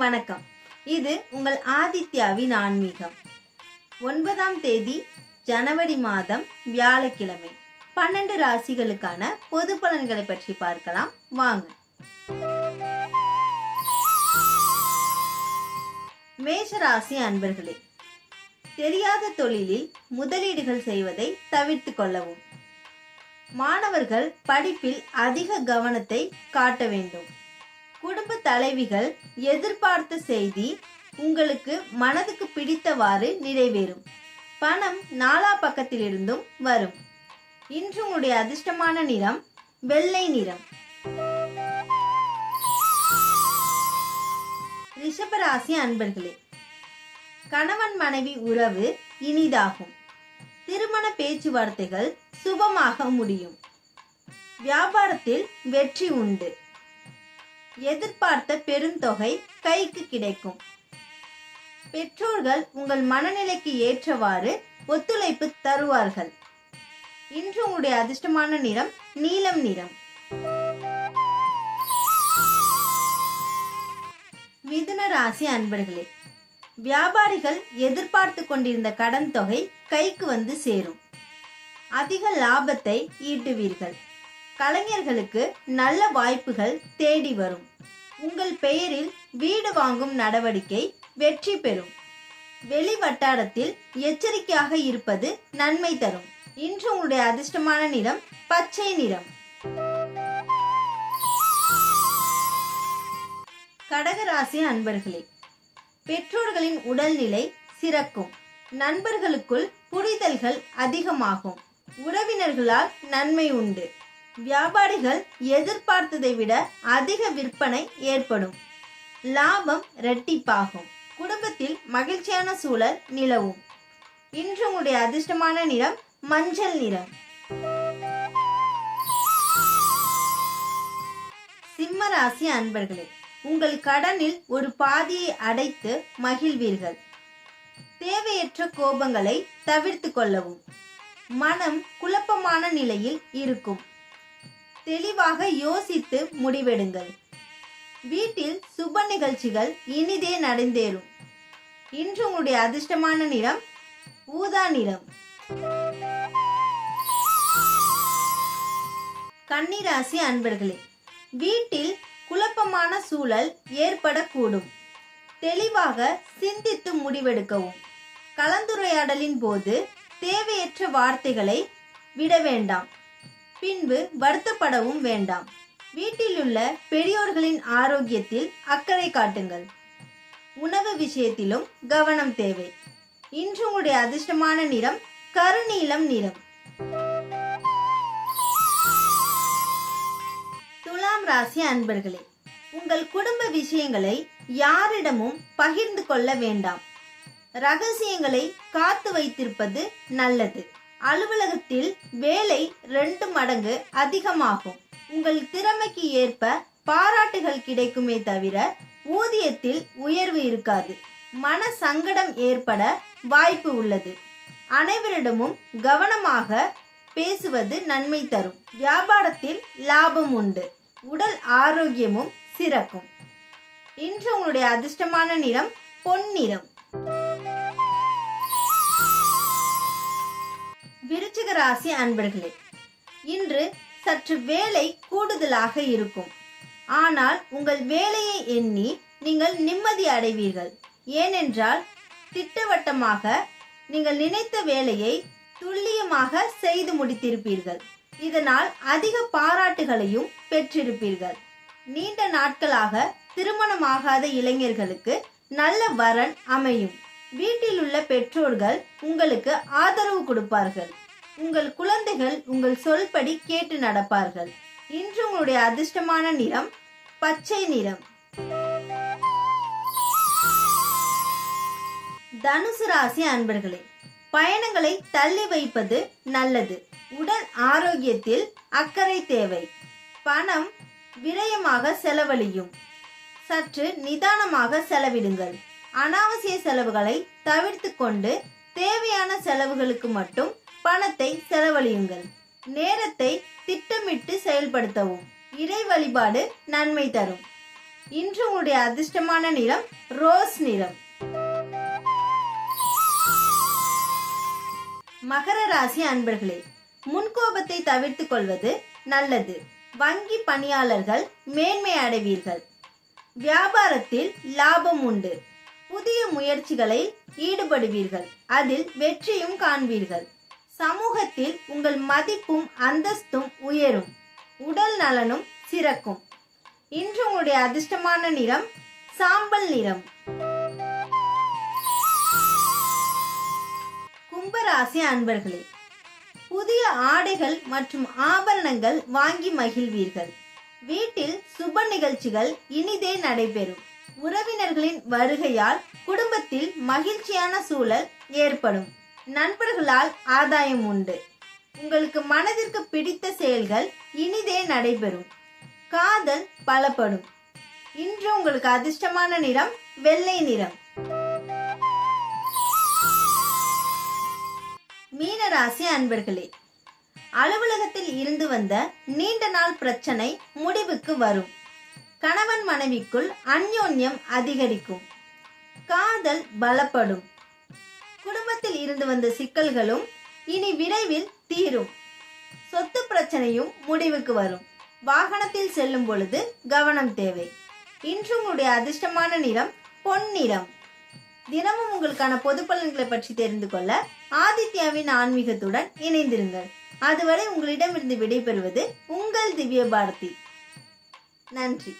வணக்கம். இது உங்கள் ஆதித்யாவின் ஆன்மீகம். ஒன்பதாம் தேதி ஜனவரி மாதம் வியாழக்கிழமை. பன்னெண்டு ராசிகளுக்கான பொது பலன்களை பற்றி பார்க்கலாம். வாங்க. மேஷ ராசி அன்பர்களே தெரியாத தொழிலில் முதலீடுகள் செய்வதை தவிர்த்து கொள்ளவும். மாணவர்கள் படிப்பில் அதிக கவனத்தை காட்ட வேண்டும். குடும்ப தலைவிகள் எதிர்பார்த்த செய்தி உங்களுக்கு மனதுக்கு பிடித்தவாறு நிறைவேறும். பணம் நாலா பக்கத்திலிருந்தும் வரும். இன்று உங்களுடைய அதிர்ஷ்டமான நிறம் வெள்ளை நிறம். ரிஷபராசி அன்பர்களே கணவன் மனைவி உறவு இனிதாகும். திருமண பேச்சுவார்த்தைகள் சுபமாக முடியும். வியாபாரத்தில் வெற்றி உண்டு. எதிர்பார்த்த பெருந்தொகை கைக்கு கிடைக்கும். பெற்றோர்கள் உங்கள் மனநிலைக்கு ஏற்றவாறு ஒத்துழைப்பு தருவார்கள். இன்று உங்களுடைய அதிர்ஷ்டமான நிறம் நீலம் நிறம். மிதுன ராசி அன்பர்களே வியாபாரிகள் எதிர்பார்த்து கொண்டிருந்த கடன் தொகை கைக்கு வந்து சேரும். அதிக லாபத்தை ஈட்டுவீர்கள். கலைஞர்களுக்கு நல்ல வாய்ப்புகள் தேடி வரும். உங்கள் பெயரில் வீடு வாங்கும் நடவடிக்கை வெற்றி பெறும். வெளி வட்டாரத்தில் எச்சரிக்கையாக இருப்பது நன்மை தரும். இன்று உங்களுடைய அதிர்ஷ்டமான நிறம் பச்சை நிறம். கடகராசி அன்பர்களே பெற்றோர்களின் உடல்நிலை சிறக்கும். நண்பர்களுக்குள் புரிதல்கள் அதிகமாகும். உறவினர்களால் நன்மை உண்டு. வியாபாரிகள் எதிர்பார்த்ததை விட அதிக விற்பனை ஏற்படும். லாபம் இரட்டிப்பாகும். குடும்பத்தில் மகிழ்ச்சியான சூழல் நிலவும். இன்று உங்களுடைய அதிர்ஷ்டமான நிறம் மஞ்சள் நிறம். சிம்ம ராசி அன்பர்களே உங்கள் கடனில் ஒரு பாதியை அடைத்து மகிழ்வீர்கள். தேவையற்ற கோபங்களை தவிர்த்து கொள்ளவும். மனம் குழப்பமான நிலையில் இருக்கும். தெளிவாக யோசித்து முடிவெடுங்கள். வீட்டில் சுப நிகழ்ச்சிகள் இனிதே நடந்தேறும். இன்று உங்களுடைய அதிர்ஷ்டமான நிறம் ஊதா நிறம். கன்னிராசி அன்பர்களே வீட்டில் குழப்பமான சூழல் ஏற்படக்கூடும். தெளிவாக சிந்தித்து முடிவெடுக்கவும். கலந்துரையாடலின் போது தேவையற்ற வார்த்தைகளை விட வேண்டாம். பின்பு வருத்தப்படவும் வேண்டாம். வீட்டிலுள்ள பெரியோர்களின் ஆரோக்கியத்தில் அக்கறை காட்டுங்கள். உணவு விஷயத்திலும் கவனம் தேவை. இன்று உங்களுடைய அதிர்ஷ்டமான நிறம் கருநீலம் நிறம். துலாம் ராசி அன்பர்களே உங்கள் குடும்ப விஷயங்களை யாரிடமும் பகிர்ந்து கொள்ள வேண்டாம். ரகசியங்களை காத்து வைத்திருப்பது நல்லது. அலுவலகத்தில் வேலை ரெண்டு மடங்கு அதிகமாகும். உங்கள் திறமைக்கு ஏற்ப பாராட்டுகள் கிடைக்குமே தவிர ஊதியத்தில் உயர்வு இருக்காது. மன சங்கடம் ஏற்பட வாய்ப்பு உள்ளது. அனைவரிடமும் கவனமாக பேசுவது நன்மை தரும். வியாபாரத்தில் லாபம் உண்டு. உடல் ஆரோக்கியமும் சிறக்கும். இன்று உங்களுடைய அதிர்ஷ்டமான நிறம் பொன்னிறம். விருச்சிக ராசி அன்பர்களே இன்று சற்று வேலை கூடுதலாக இருக்கும். ஆனால் உங்கள் வேலையை எண்ணி நீங்கள் நிம்மதி அடைவீர்கள். ஏனென்றால் திட்டவட்டமாக நீங்கள் நினைத்த வேலையை துல்லியமாக செய்து முடித்திருப்பீர்கள். இதனால் அதிக பாராட்டுகளையும் பெற்றிருப்பீர்கள். நீண்ட நாட்களாக திருமணமாகாத இளைஞர்களுக்கு நல்ல வரன் அமையும். வீட்டில் உள்ள பெற்றோர்கள் உங்களுக்கு ஆதரவு கொடுப்பார்கள். உங்கள் குழந்தைகள் உங்கள் சொல்படி கேட்டு நடப்பார்கள். இன்று உங்களுடைய அதிர்ஷ்டமான நிறம் பச்சை நிறம். தனுசு ராசி அன்பர்களே பயணங்களை தள்ளி வைப்பது நல்லது. உடல் ஆரோக்கியத்தில் அக்கறை தேவை. பணம் விரயமாக செலவழியும். சற்று நிதானமாக செலவிடுங்கள். அனாவசிய செலவுகளை தவிர்த்து கொண்டு தேவையான செலவுகளுக்கு மட்டும் பணத்தை செலவழியுங்கள். நேரத்தை திட்டமிட்டு செயல்படுத்தவும். இறை வழிபாடு நன்மை தரும். இன்று உங்களுடைய அதிர்ஷ்டமான நிறம் ரோஸ் நிறம். மகர ராசி அன்பர்களே முன்கோபத்தை தவிர்த்துக் கொள்வது நல்லது. வங்கி பணியாளர்கள் மேன்மை அடைவீர்கள். வியாபாரத்தில் லாபம் உண்டு. புதிய முயற்சிகளை ஈடுபடுவீர்கள். அதில் வெற்றியும் காண்பீர்கள். சமூகத்தில் உங்கள் மதிப்பும் அந்தஸ்தும் உயரும். உடல் நலனும் சிறக்கும். இன்று உங்களுடைய அதிர்ஷ்டமான நிறம் சாம்பல் நிறம். கும்பராசி அன்பர்களே புதிய ஆடைகள் மற்றும் ஆபரணங்கள் வாங்கி மகிழ்வீர்கள். வீட்டில் சுப நிகழ்ச்சிகள் இனிதே நடைபெறும். உறவினர்களின் வருகையால் குடும்பத்தில் மகிழ்ச்சியான சூழல் ஏற்படும். நண்பர்களால் ஆதாயம் உண்டு. உங்களுக்கு மனதிற்கு பிடித்த செயல்கள் இனிதே நடைபெறும். காதல் பலப்படும். இன்று உங்களுக்கு அதிர்ஷ்டமான நிறம் வெள்ளை நிறம். மீனராசி அன்பர்களே அலுவலகத்தில் இருந்து வந்த நீண்ட நாள் பிரச்சனை முடிவுக்கு வரும். கணவன் மனைவிக்குள் அந்யோன்யம் அதிகரிக்கும். காதல் பலப்படும். குடும்பத்தில் இருந்து வந்த சிக்கல்களும் இனி விரைவில் தீரும். சொத்து பிரச்சனையும் முடிவுக்கு வரும். வாகனத்தில் செல்லும் பொழுது கவனம் தேவை. இன்று உங்களுடைய அதிர்ஷ்டமான நிறம் பொன்னிறம் தினமும் உங்களுக்கான பொது பலன்களை பற்றி தெரிந்து கொள்ள ஆதித்யாவின் ஆன்மீகத்துடன் இணைந்திருங்கள். அதுவரை உங்களிடமிருந்து விடைபெறுவது உங்கள் திவ்ய பாரதி நன்றி.